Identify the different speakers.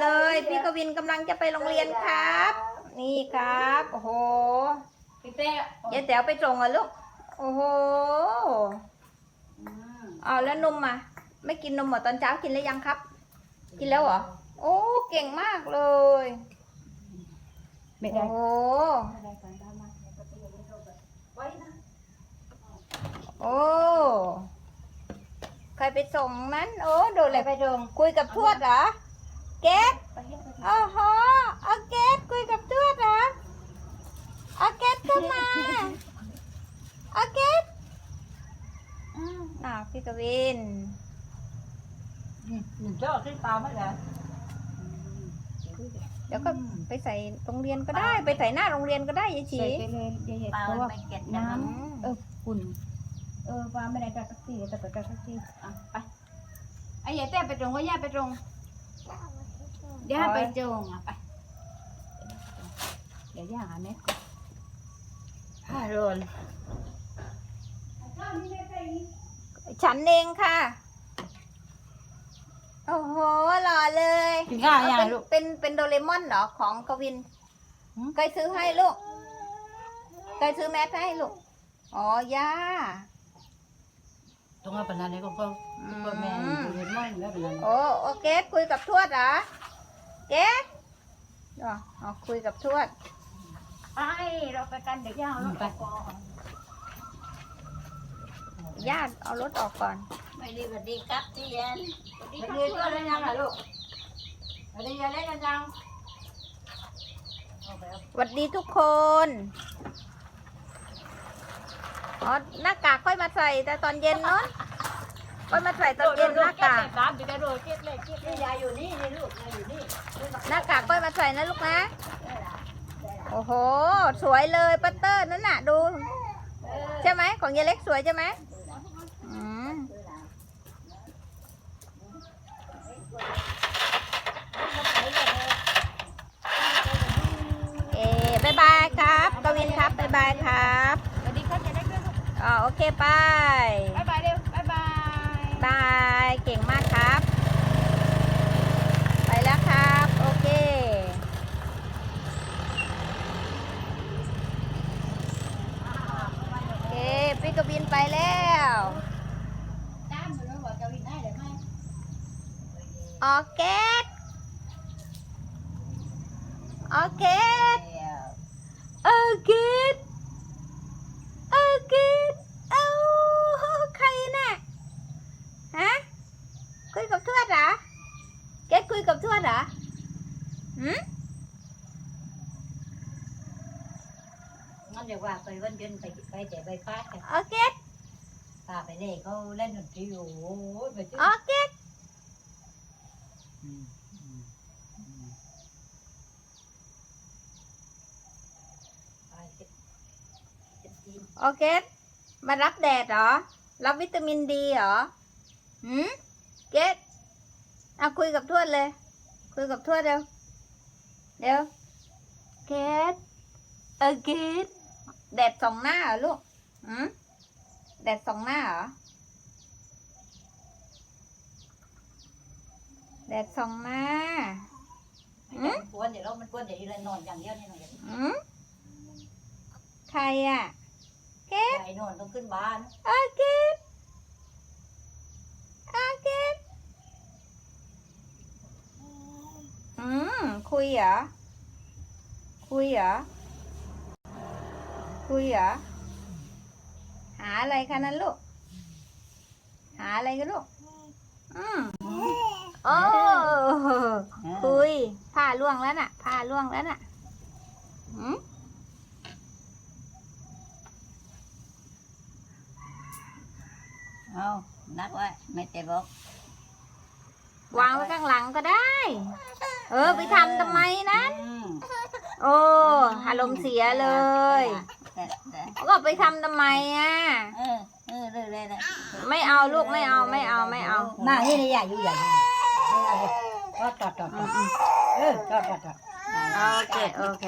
Speaker 1: เลย พี่กวินกำลังจะไปโรงเรียนครับ นี่ครับโอ้โห
Speaker 2: พี่เต้
Speaker 1: ยายแต๋วไปส่งเหรอะลูกโอ้โห
Speaker 2: อืม
Speaker 1: เอาแล้วนมอะไม่กินนมเหรอตอนเช้ากินแล้วยังครับ กินแล้วเหรอโอ้เก่งมากเลย
Speaker 2: ไม่
Speaker 1: โอ้
Speaker 2: ได้
Speaker 1: โห
Speaker 2: ไม่ได้ก่อนได้มาปกติไม่ได้แบบไว้นะ
Speaker 1: โอ้ใครไปส่งนั้น โอ้โดน
Speaker 2: อะ
Speaker 1: อะไรไร
Speaker 2: ไปตรง
Speaker 1: คุยกับทวดเหรอ เกด
Speaker 2: ไปเรียกไป
Speaker 1: โอ้โหเอาเกดคุยกับทวดเหรอเอาเกดขึ้นมาเอาเกดอืมอ่าวพี่กวิน
Speaker 2: หนึ่งเจ้าขึ้นตามไม่ได้
Speaker 1: เดี๋ยวก็ไปใส่โรงเรียนก็ได้ ไปใส่หน้าโรงเรียนก็ได้ยายชี
Speaker 2: ใส่ไปเลยยายเห็ดเพราะว่าน้ำเออฝุ่นเออว่าไม่ได้จัดสักทีแต่ก็จัดสักทีอะไปไอ้ยายเต้ไปตรงก็ย่าไปตรง ย่าไปตรงอะไป เดี๋ยวย่าหาเน็ตก่อนฮาโรน
Speaker 1: ฉันเองค่ะ โอ้โหหล่อเลย
Speaker 2: กินข้าวยัง
Speaker 1: เป็น
Speaker 2: ลูก
Speaker 1: เป็นเป็นโดเรมอนเหรอของกวิน
Speaker 2: หืม
Speaker 1: เคยซื้อให้ลูกเคยซื้อแมสให้ลูก อ๋อย่า
Speaker 2: ตรงนั้นเป็นอะไรก็ก็ก็แม่ดูเห็นมั้งแล้วเป็นอะไร
Speaker 1: โอ้โอเค คุยกับทวดเหรอ เก๊กอ๋ออ๋อคุยกับทวด
Speaker 2: ไอ้เราไปกันเด็กย่าเราไป
Speaker 1: ญาติเอารถออกก่อน
Speaker 2: ไม่ดีสวัสดีครับพี่แอนสวัสดีเพื่อนเล่นยังล่ะลูกสวัสดียายเล่นกันยังเอาไปเอา
Speaker 1: สวัสดีทุกคนอ๋อหน้ากากค่อยมาใส่แต่ตอนเย็นเนาะ ค่อยมาใส่ตอนเย็นหน้ากาก
Speaker 2: ตามดีกันโดยเก็บเลยเก็บเลยยายอยู่นี่นี่ลูกยายอยู่นี่
Speaker 1: หน้ากากค่อยมาใส่นะลูกนะ โอ้โห สวยเลยปัตเตอร์นั่นน่ะดู ใช่ไหมของยายเล็กสวยใช่ไหมอืมเอ๊บายบายครับกวินครับบายบายครับ
Speaker 2: สวัสดีครับยายเล็กด้วยลูก
Speaker 1: อ๋อโอเคไป
Speaker 2: บายบายเร็วบายบาย
Speaker 1: บายเก่งมากครับ ไปแล้วครับ โอเค โอเคพี่กวิน ไปแล้ว
Speaker 2: ตามมาแล้วบอกจะวินได้หรือไม่
Speaker 1: ออร์เกตออร์เกตออร์เกตออร์เกตเอ้าใครน่ะฮะคุยกับทวดเหรอเกตคุยกับทวดเหรอหืม
Speaker 2: งั้นเดี๋ยวว่าไปวันเดือนไปไปแต่ใบพัดกัน
Speaker 1: ออร์เกต
Speaker 2: พาไปเล่เขาเล่นดนตรีโอ้โหไปจุ๊
Speaker 1: ออร์เกตออร์เกตมารับแดดเหรอ รับวิตามินดีเหรอหืมเกตเอาคุยกับทวดเลย คุยกับทวดเร็วเร็วเกตเออเกตแดดส่องหน้าเหรอลูกหืม แดดส่องหน้าเหรอ แดดส่องหน้า
Speaker 2: มันกวนเดี๋ยวเรามันกวนเดี๋ยวเรานอนอย่างเดียวนี่หน่อย
Speaker 1: หืมใครอะ เกต
Speaker 2: ไอ้นอนต้องขึ้นบ้าน
Speaker 1: โอเคโอเคอืม คุยเหรอ คุยเหรอ คุยเหรอ หาอะไรคะนั้นลูก หาอะไรกันลูก อืมโอ้คุยผ้าล่วงแล้วน่ะผ้าล่วงแล้วน่ะอืม
Speaker 2: เอานักไว้ไม่แต่บอก
Speaker 1: วางไว้ข้างหลังก็ได้ เออ ไปทำทำไมนะโอ้อารมณ์เสียเลย ก็ไปทำทำไมอะ
Speaker 2: เออ เออเลยเลยเลย
Speaker 1: ไม่เอาลูกไม่เอาไม่เอาไม่เอา
Speaker 2: มานี่นี่ใหญ่อยู่ใหญ่จอดจอดจอดเออจอดจอดจอด
Speaker 1: โอเคโอเค